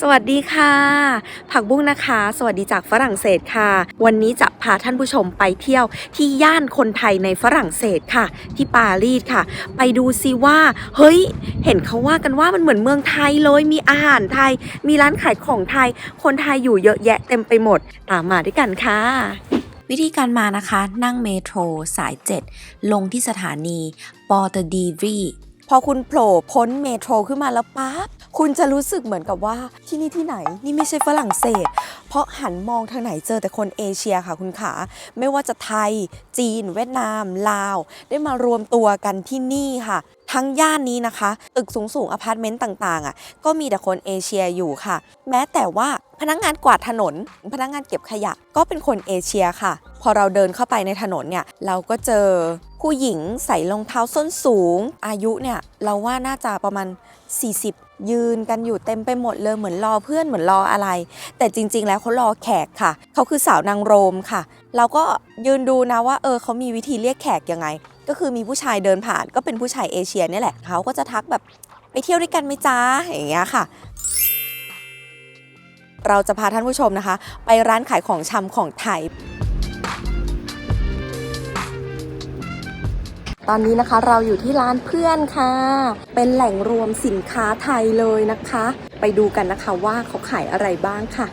สวัสดีค่ะ ผักบุ้งนะคะ สวัสดีจากฝรั่งเศสค่ะ วันนี้จะพาท่านผู้ชมไปเที่ยวที่ย่านคนไทยในฝรั่งเศสค่ะ ที่ปารีสค่ะ ไปดูซิว่า เฮ้ย เห็นเขาว่ากันว่ามันเหมือนเมืองไทยเลยมีอาหารไทย มีร้านขายของไทย คนไทยอยู่เยอะแยะเต็มไปหมด ตามมาด้วยกันค่ะวิธีการมานะคะ นั่งเมโทรสาย 7 ลงที่สถานีปอเตดีรีพอคุณโผล่พ้นเมโทรขึ้นมาแล้วปั๊บ คุณจะรู้สึกเหมือนกับว่าที่นี่ที่ไหนนี่ไม่ใช่ฝรั่งเศส เพราะหันมองทางไหนเจอแต่คนเอเชียค่ะคุณขา ไม่ว่าจะไทย จีน เวียดนาม ลาว ได้มารวมตัวกันที่นี่ค่ะทั้งย่านนี้นะคะ ตึกสูงสูงอพาร์ตเมนต์ต่างๆอะก็มีแต่คนเอเชียอยู่ค่ะ แม้แต่ว่าพนักงานกวาดถนน พนักงานเก็บขยะก็เป็นคนเอเชียค่ะ พอเราเดินเข้าไปในถนนเนี่ย เราก็เจอผู้หญิงใส่รองเท้าส้นสูง อายุเนี่ย เราว่าน่าจะประมาณ 40 ยืนกันอยู่เต็มไปหมดเลยเหมือนรอเพื่อนเหมือนรออะไร แต่จริง ๆ แล้วเขารอแขกค่ะ เขาคือสาวนางโรมค่ะ เราก็ยืนดูนะว่าเออเขามีวิธีเรียกแขกยังไง ก็คือมีผู้ชายเดินผ่านก็เป็นผู้ชายเอเชียนี่แหละเขาก็จะทักแบบไปเที่ยวด้วยกันไหมจ้าอย่างเงี้ยค่ะเราจะพาท่านผู้ชมนะคะ ไปร้านขายของชำของไทย ตอนนี้นะคะเราอยู่ที่ร้านเพื่อนค่ะ เป็นแหล่งรวมสินค้าไทยเลยนะคะ ไปดูกันนะคะว่าเขาขายอะไรบ้างค่ะ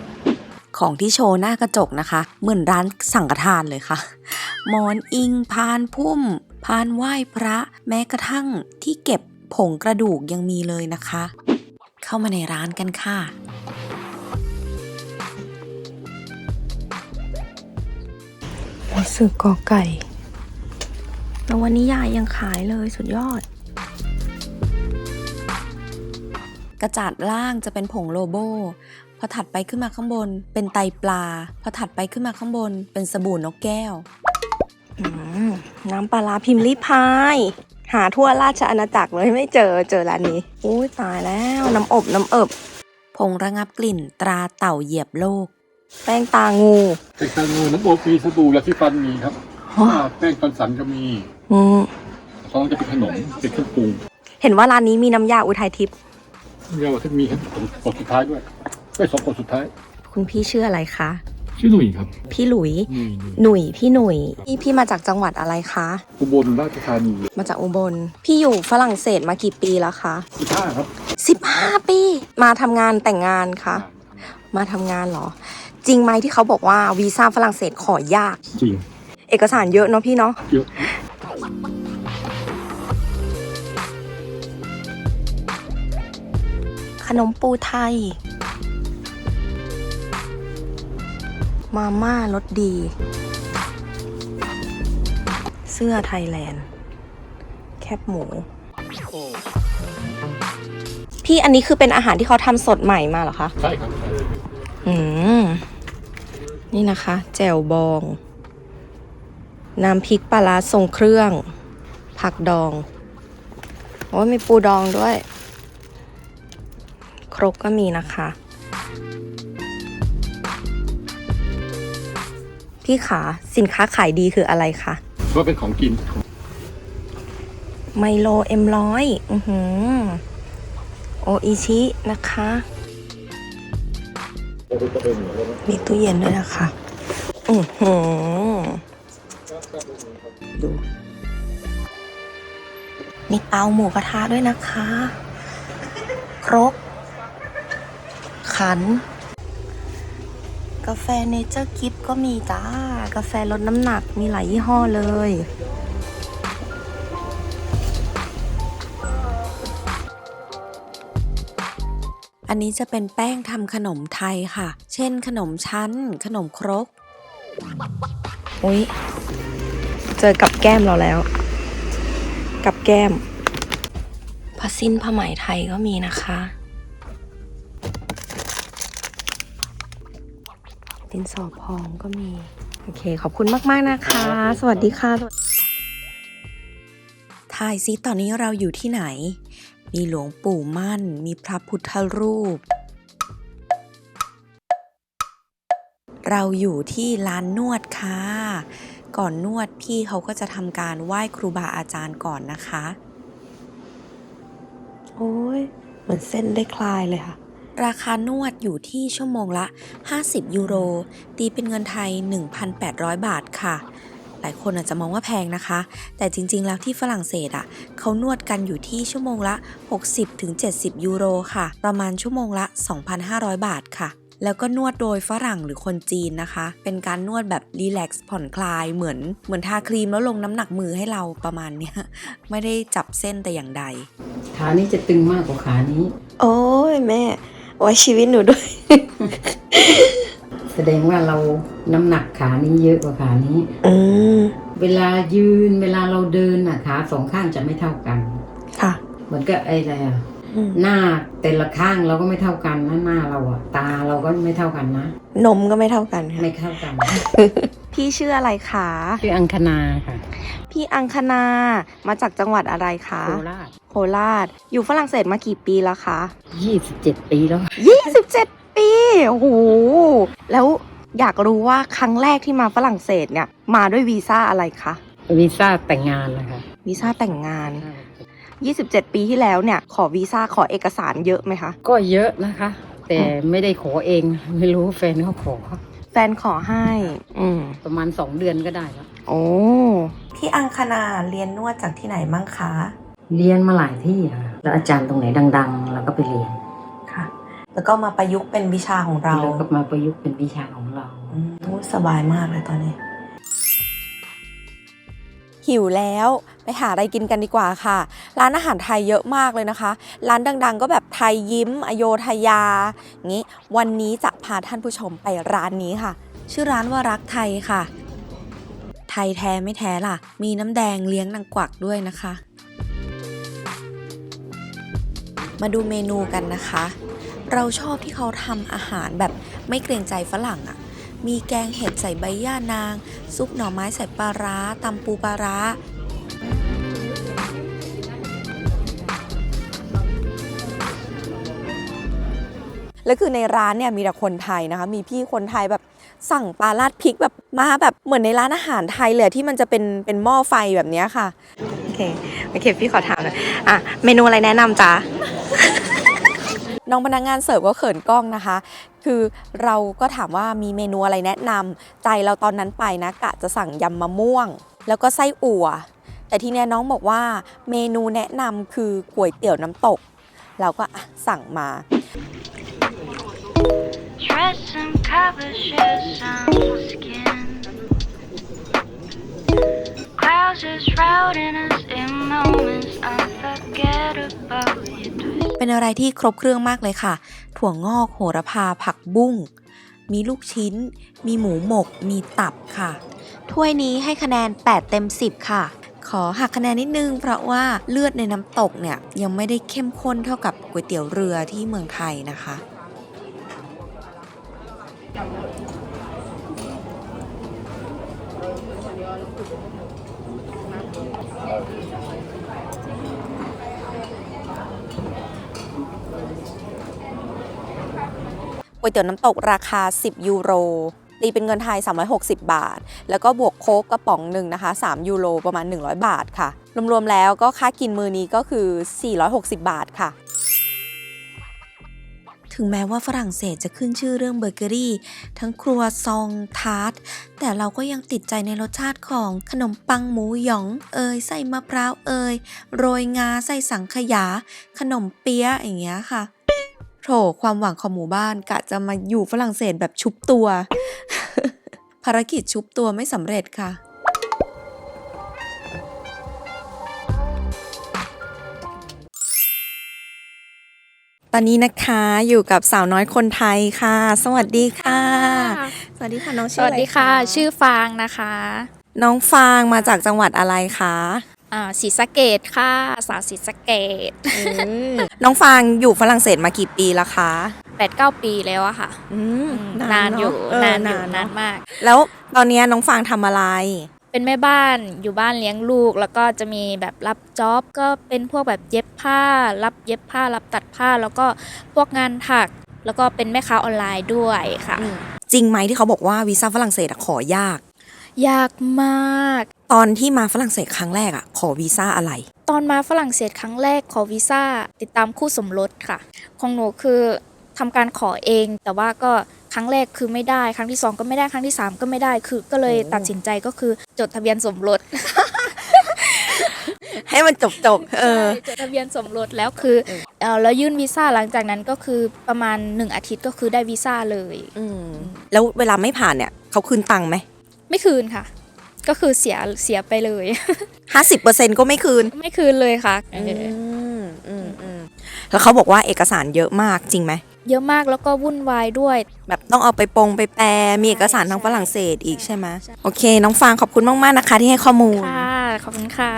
ของที่โชว์หน้ากระจกนะคะ เหมือนร้านสังฆทานเลยค่ะหมอนอิง พานพุ่ม พานไหว้พระ แม้กระทั่งที่เก็บผงกระดูกยังมีเลยนะคะ เข้ามาในร้านกันค่ะหนังสือกอไก่ นวนิยายยังขายเลยสุดยอด กระจาดล่างจะเป็นผงโลโบ พอถัดไปขึ้นมาข้างบน เป็นไตปลา พอถัดไปขึ้นมาข้างบน เป็นสบู่นกแก้ว น้ำปลาร้าพิมพ์ลิพาย หาทั่วราชอาณาจักรเลยไม่เจอเจอร้านนี้อุ้ยตายแล้วน้ำอบน้ำเอิบผงระงับกลิ่นตราเต่าเหยียบโลก แป้งตางูเป็นตางูน้ำโอปีสบู่ยาสีฟันมีครับอ่าแป้งตอนสันก็มี อืมท้องจะเป็นขนมเป็นเครื่องปรุงเห็นว่าร้านนี้มีน้ำยาอุทัยทิพย์เรียกว่าที่มีครับผมกดสุดท้ายด้วยได้สองกดสุดท้าย คุณพี่ชื่ออะไรคะ ชื่อหนุ่ยครับ พี่หลุยหนุ่ยหนุ่ยหนุ่ยพี่หนุ่ยพี่พี่มาจากจังหวัดอะไรคะ อุบลราชธานีมาจากอุบล พี่อยู่ฝรั่งเศสมากี่ปีแล้วคะสิบห้าครับ15ปี มาทำงานแต่งงานคะ มาทำงานเหรอ จริงไหมที่เขาบอกว่าวีซ่าฝรั่งเศสขอยาก จริง เอกสารเยอะเนาะพี่เนาะเยอะ ขนมปูไทย มาม่ารสดี เสื้อไทยแลนด์ แคบหมู พี่อันนี้คือเป็นอาหารที่เขาทำสดใหม่มาเหรอคะ ใช่ครับ อืม นี่นะคะ แจ่วบอง น้ำพริกปลาร้าทรงเครื่อง ผักดอง โอ้ยมีปูดองด้วยค รกก็มีนะคะ พี่ขาสินค้าขายดีคืออะไรคะก็เป็นของกิน ไมโลเอ็มร้อยอือหือโออิชินะคะ มีตู้เย็นด้วยนะคะ อือหือดูมีเตาหมูกระทะด้วยนะคะ ครก ขัน กาแฟเนเจอร์กิฟก็มีจ้า กาแฟลดน้ำหนักมีหลายยี่ห้อเลย อันนี้จะเป็นแป้งทำขนมไทยค่ะ เช่นขนมชั้น ขนมครกอุ้ยเจอกับแก้มเราแล้ว กับแก้มผ้าสิ้นผ้าไหมไทยก็มีนะคะ ดินสอพองก็มี โอเค ขอบคุณมาก ๆ นะคะ สวัสดีค่ะทายซิตอนนี้เราอยู่ที่ไหน มีหลวงปู่มั่น มีพระพุทธรูป เราอยู่ที่ร้านนวดค่ะ ก่อนนวดพี่เขาก็จะทำการไหว้ครูบาอาจารย์ก่อนนะคะ โอ้ยเหมือนเส้นได้คลายเลยค่ะ ราคานวดอยู่ที่ชั่วโมงละ 50 ยูโร ตีเป็นเงินไทย 1,800 บาทค่ะ หลายคนอาจจะมองว่าแพงนะคะ แต่จริงๆ แล้วที่ฝรั่งเศสอะเขานวดกันอยู่ที่ชั่วโมงละ 60-70 ยูโรค่ะ ประมาณชั่วโมงละ 2,500 บาทค่ะแล้วก็นวดโดยฝรั่งหรือคนจีนนะคะ เป็นการนวดแบบรีแลกซ์ผ่อนคลายเหมือนเหมือนทาครีมแล้วลงน้ำหนักมือให้เราประมาณเนี้ย ไม่ได้จับเส้นแต่อย่างใด ขานี้จะตึงมากกว่าขานี้ โอ้ยแม่ ไว้ชีวิตหนูด้วย แสดงว่าเราน้ำหนักขานี้เยอะกว่าขานี้ อืม เวลายืนเวลาเราเดินน่ะขาสองข้างจะไม่เท่ากัน ค่ะ เหมือนกับไอ้อะไรอะอืม หน้าแต่ละข้างเราก็ไม่เท่ากันนะหน้าเราอะตาเราก็ไม่เท่ากันนะ นมก็ไม่เท่ากันค่ะ ไม่เท่ากันพี่ชื่ออะไรคะ ชื่ออังคณาค่ะพี่อังคณา มาจากจังหวัดอะไรคะ โคราช โคราช อยู่ฝรั่งเศสมากี่ปีแล้วคะยี่สิบเจ็ดปีแล้ว27 ปี โอ้โห แล้วอยากรู้ว่าครั้งแรกที่มาฝรั่งเศสเนี่ย มาด้วยวีซ่าอะไรคะ วีซ่าแต่งงานนะคะวีซ่าแต่งงาน 27 ปีที่แล้วเนี่ย ขอวีซ่าขอเอกสารเยอะไหมคะ ก็เยอะนะคะ แต่ไม่ได้ขอเอง ไม่รู้แฟนเขาขอ แฟนขอให้ อืม ประมาณสองเดือนก็ได้แล้วโอ้ พี่อังคณาเรียนนวดจากที่ไหนมั่งคะ เรียนมาหลายที่ค่ะแล้วอาจารย์ตรงไหนดัง ๆ เราก็ไปเรียนค่ะ แล้วก็มาประยุกต์เป็นวิชาของเราแล้วก็มาประยุกต์เป็นวิชาของเราอืมโอ้สบายมากเลยตอนนี้ หิวแล้วไปหาอะไรกินกันดีกว่าค่ะ ร้านอาหารไทยเยอะมากเลยนะคะ ร้านดังๆ ก็แบบไทยยิ้ม อโยธยาอย่างนี้ วันนี้จะพาท่านผู้ชมไปร้านนี้ค่ะ ชื่อร้านว่ารักไทยค่ะ ไทยแท้ไม่แท้ล่ะ มีน้ำแดงเลี้ยงนางกวักด้วยนะคะ มาดูเมนูกันนะคะ เราชอบที่เขาทำอาหารแบบไม่เกรงใจฝรั่งอะ่ะ มีแกงเห็ดใส่ใบย่านาง ซุปหน่อไม้ใส่ปลาร้าตำปูปลาร้าแล้วคือในร้านเนี่ยมีแต่คนไทยนะคะ มีพี่คนไทยแบบสั่งปลาราดพริกแบบมาแบบเหมือนในร้านอาหารไทยเลยที่มันจะเป็นเป็นหม้อไฟแบบนี้ค่ะ โอเค โอเค พี่ขอถามหน่อยอะ เมนูอะไรแนะนำจ๊ะ น้องพนักงานเสิร์ฟก็เขินกล้องนะคะ คือเราก็ถามว่ามีเมนูอะไรแนะนำใจเราตอนนั้นไปนะกะจะสั่งยำมะม่วง แล้วก็ไส้อั่ว แต่ทีเนี้ยน้องบอกว่าเมนูแนะนำคือก๋วยเตี๋ยวน้ำตก เราก็สั่งมา Dress and cover shoes on skin. Clouds are shrouding us in moments unforgettable. เป็นอะไรที่ครบเครื่องมากเลยค่ะ ถั่วงอกโหระพาผักบุ้ง มีลูกชิ้น มีหมูหมก มีตับค่ะ ถ้วยนี้ให้คะแนน 8 เต็ม 10 ค่ะ ขอหักคะแนนนิดนึง เพราะว่าเลือดในน้ำตกเนี่ยยังไม่ได้เข้มข้นเท่ากับก๋วยเตี๋ยวเรือที่เมืองไทยนะคะ ก๋วยเตี๋ยวน้ำตกราคา 10 ยูโรตีเป็นเงินไทย 360 บาท แล้วก็บวกโค้กกระป๋องหนึ่งนะคะ 3 ยูโรประมาณ 100 บาทค่ะ รวมๆแล้วก็ค่ากินมือนี้ก็คือ 460 บาทค่ะ ถึงแม้ว่าฝรั่งเศสจะขึ้นชื่อเรื่องเบเกอรี่ ทั้งครัวซองทาร์ตแต่เราก็ยังติดใจในรสชาติของขนมปังหมูหยองเอยไส้มะพร้าวเอยโรยงาไส้สังขยา ขนมเปี๊ยะอย่างเงี้ยค่ะโถความหวังของหมู่บ้านกะจะมาอยู่ฝรั่งเศสแบบชุบตัว ภารกิจชุบตัวไม่สำเร็จค่ะ ตอนนี้นะคะอยู่กับสาวน้อยคนไทยค่ะ สวัสดีค่ะ สวัสดีค่ะน้องสชื่อวัอะสไรดีค่ะ ชื่อฟางนะคะน้องฟางมาจากจังหวัดอะไรคะอ่าศรีสะเกดค่ะ สาวศรีสะเกดน้องฟางอยู่ฝรั่งเศสมากี่ปีแล้วคะแปดเก้าปีแล้วอะค่ะอืมนานอยู่เะนานอยู่เะนานมาก แล้วตอนนี้น้องฟางทำอะไร เป็นแม่บ้านอยู่บ้านเลี้ยงลูก แล้วก็จะมีแบบรับจ็อบก็เป็นพวกแบบเย็บผ้า รับเย็บผ้ารับตัดผ้าแล้วก็พวกงานถัก แล้วก็เป็นแม่ค้าออนไลน์ด้วยค่ะ จริงไหมที่เขาบอกว่าวีซ่าฝรั่งเศสอะขอยาก ยากมาก ตอนที่มาฝรั่งเศสครั้งแรกอะขอวีซ่าอะไร ตอนมาฝรั่งเศสครั้งแรกขอวีซ่าติดตามคู่สมรสค่ะ ของหนูคือทำการขอเองแต่ว่าก็ ครั้งแรกคือไม่ได้ ครั้งที่สองก็ไม่ได้ ครั้งที่สามก็ไม่ได้ คือก็เลยโอ้ตัดสินใจก็คือจดทะเบียนสมรส ให้มันจบจบๆเออใช่จดทะเบียนสมรสแล้วคือเอ่อแล้วยื่นวีซ่าหลังจากนั้นก็คือประมาณ1อาทิตย์ก็คือได้วีซ่าเลย อืมแล้วเวลาไม่ผ่านเนี่ยเขาคืนตังค์ไหมไม่คืนค่ะ ก็คือเสียเสียไปเลย ห้าสิบเปอร์เซ็นก็ไม่คืนไม่คืนเลยค่ะเออือมอืมอืมแล้วเขาบอกว่าเอกสารเยอะมากจริงไหม เยอะมากแล้วก็วุ่นวายด้วย แบบต้องเอาไปปงไปแปลมีเอกสารทางฝรั่งเศสอีกใช่ไหมใช่โอเค น้องฟางขอบคุณมาก ๆ นะคะ ที่ให้ข้อมูล ค่ะ ขอบคุณค่ะ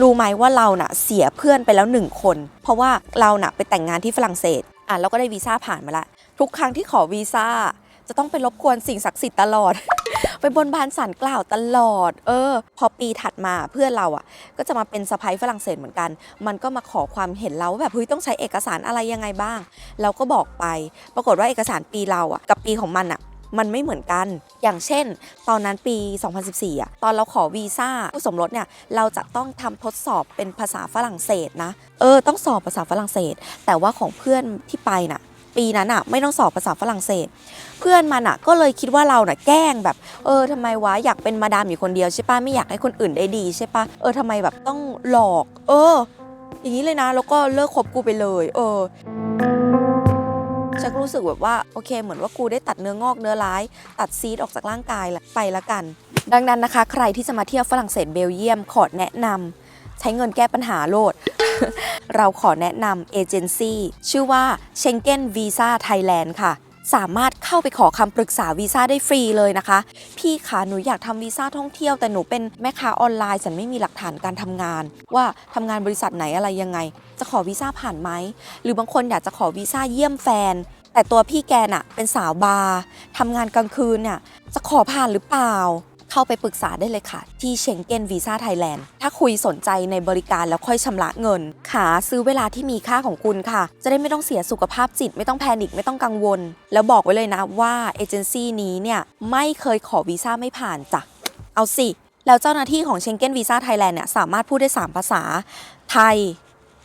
รู้ไหมว่าเราน่ะเสียเพื่อนไปแล้วหนึ่งคน เพราะว่าเราน่ะไปแต่งงานที่ฝรั่งเศส อะเราก็ได้วีซ่าผ่านมาละ ทุกครั้งที่ขอวีซ่าจะต้องไปรบกวนสิ่งศักดิ์สิทธิ์ตลอด ไปบนบานสารกล่าวตลอด เออ พอปีถัดมาเพื่อนเราอะ ก็จะมาเป็นสะพ้ยฝรั่งเศสเหมือนกัน มันก็มาขอความเห็นเราว่าแบบเฮ้ยต้องใช้เอกสารอะไรยังไงบ้าง เราก็บอกไป ปรากฏว่าเอกสารปีเราอะกับปีของมันอะมันไม่เหมือนกัน อย่างเช่น ตอนนั้นปี 2014อะ ตอนเราขอวีซ่าผู้สมรสเนี่ย เราจะต้องทำทดสอบเป็นภาษาฝรั่งเศสนะ เออ ต้องสอบภาษาฝรั่งเศส แต่ว่าของเพื่อนที่ไปน่ะ ปีนั้นอะไม่ต้องสอบภาษาฝรั่งเศส เพื่อนมันอะก็เลยคิดว่าเราน่ะแกล้งแบบ เออทำไมวะอยากเป็นมาดามอยู่คนเดียวใช่ปะไม่อยากให้คนอื่นได้ดีใช่ปะเออทำไมแบบต้องหลอก เออ อย่างนี้เลยนะ แล้วก็เลิกคบกูไปเลย เออฉันก็รู้สึกแบบว่าโอเค เหมือนว่ากูได้ตัดเนื้องอกเนื้อร้าย ตัดซีดออกจากร่างกายละไปละกัน ดังนั้นนะคะ ใครที่จะมาเที่ยวฝรั่งเศสเบลเยียมขอแนะนำใช้เงินแก้ปัญหาโลด เราขอแนะนำเอเจนซี่ชื่อว่า Schengen Visa Thailand ค่ะ สามารถเข้าไปขอคำปรึกษาวีซ่าได้ฟรีเลยนะคะ พี่คะหนูอยากทำวีซ่าท่องเที่ยวแต่หนูเป็นแม่ค้าออนไลน์ฉันไม่มีหลักฐานการทำงาน ว่าทำงานบริษัทไหนอะไรยังไง จะขอวีซ่าผ่านไหม หรือบางคนอยากจะขอวีซ่าเยี่ยมแฟน แต่ตัวพี่แกน่ะเป็นสาวบาร์ทำงานกลางคืนเนี่ยจะขอผ่านหรือเปล่า เข้าไปปรึกษาได้เลยค่ะ ที่ Schengen Visa Thailand ถ้าคุยสนใจในบริการแล้วค่อยชำระเงินขาซื้อเวลาที่มีค่าของคุณค่ะ จะได้ไม่ต้องเสียสุขภาพจิต ไม่ต้องแพนิคไม่ต้องกังวล แล้วบอกไว้เลยนะว่าเอเจนซี่นี้เนี่ยไม่เคยขอวีซ่าไม่ผ่านจ้ะเอาสิแล้วเจ้าหน้าที่ของ Schengen Visa Thailand เนี่ยสามารถพูดได้ 3 ภาษาไทย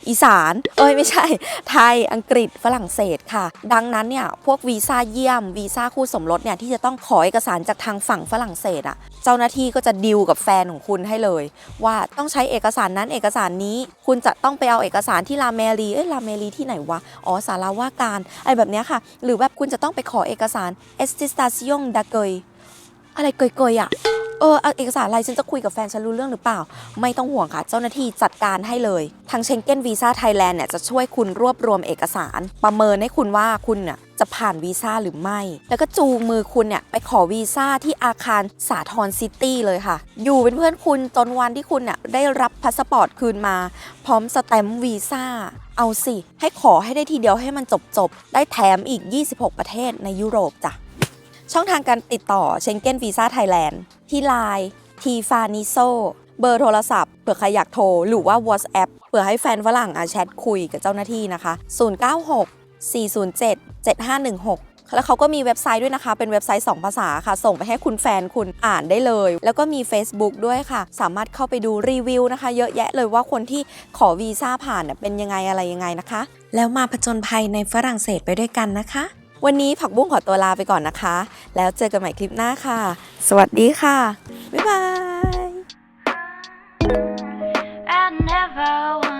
อีสาน เอ้ยไม่ใช่ ไทยอังกฤษฝรั่งเศสค่ะ ดังนั้นเนี่ยพวกวีซ่าเยี่ยมวีซ่าคู่สมรสเนี่ยที่จะต้องขอเอกสารจากทางฝั่งฝรั่งเศสอะ่ะ เจ้าหน้าที่ก็จะดิวกับแฟนของคุณให้เลย ว่าต้องใช้เอกสารนั้นเอกสารนี้ คุณจะต้องไปเอาเอกสารที่ลาเมรีเอ้ยลาเมรีที่ไหนวะอ๋อสาราว่าการไอะไรแบบเนี้ยค่ะ หรือแบบคุณจะต้องไปขอเอกสาร e s t i s t a c i o n d a g e อะไรเกยๆอะเออเอกสารอะไรฉันจะคุยกับแฟนฉันรู้เรื่องหรือเปล่า ไม่ต้องห่วงค่ะ เจ้าหน้าที่จัดการให้เลยทาง Schengen Visa Thailand เนี่ยจะช่วยคุณรวบรวมเอกสาร ประเมินให้คุณว่าคุณเนี่ยจะผ่านวีซ่าหรือไม่ แล้วก็จูงมือคุณเนี่ยไปขอวีซ่าที่อาคารสาทรซิตี้เลยค่ะ อยู่เป็นเพื่อนคุณจนวันที่คุณเนี่ยได้รับพาสปอร์ตคืนมา พร้อมสแตมป์วีซ่าเอาสิ ให้ขอให้ได้ทีเดียวให้มันจบๆได้แถมอีก 26 ประเทศในยุโรปจ้ะ ช่องทางการติดต่อ Schengen Visa Thailand ที่ Line ทีฟานิโซเบอร์โทรศัพท์เผื่อใครอยากโทร หรือว่า WhatsApp เผื่อให้แฟนฝรั่งอาแชทคุยกับเจ้าหน้าที่นะคะ 096 407 7516แล้วเขาก็มีเว็บไซต์ด้วยนะคะ เป็นเว็บไซต์ 2 ภาษาค่ะ ส่งไปให้คุณแฟนคุณอ่านได้เลย แล้วก็มี Facebook ด้วยค่ะ สามารถเข้าไปดูรีวิวนะคะ เยอะแยะเลยว่าคนที่ขอวีซ่าผ่านเนี่ยเป็นยังไงอะไรยังไงนะคะ แล้วมาผจญภัยในฝรั่งเศสไปด้วยกันนะคะ วันนี้ผักบุ้งขอตัวลาไปก่อนนะคะ แล้วเจอกันใหม่คลิปหน้าค่ะ สวัสดีค่ะ บ๊ายบาย I never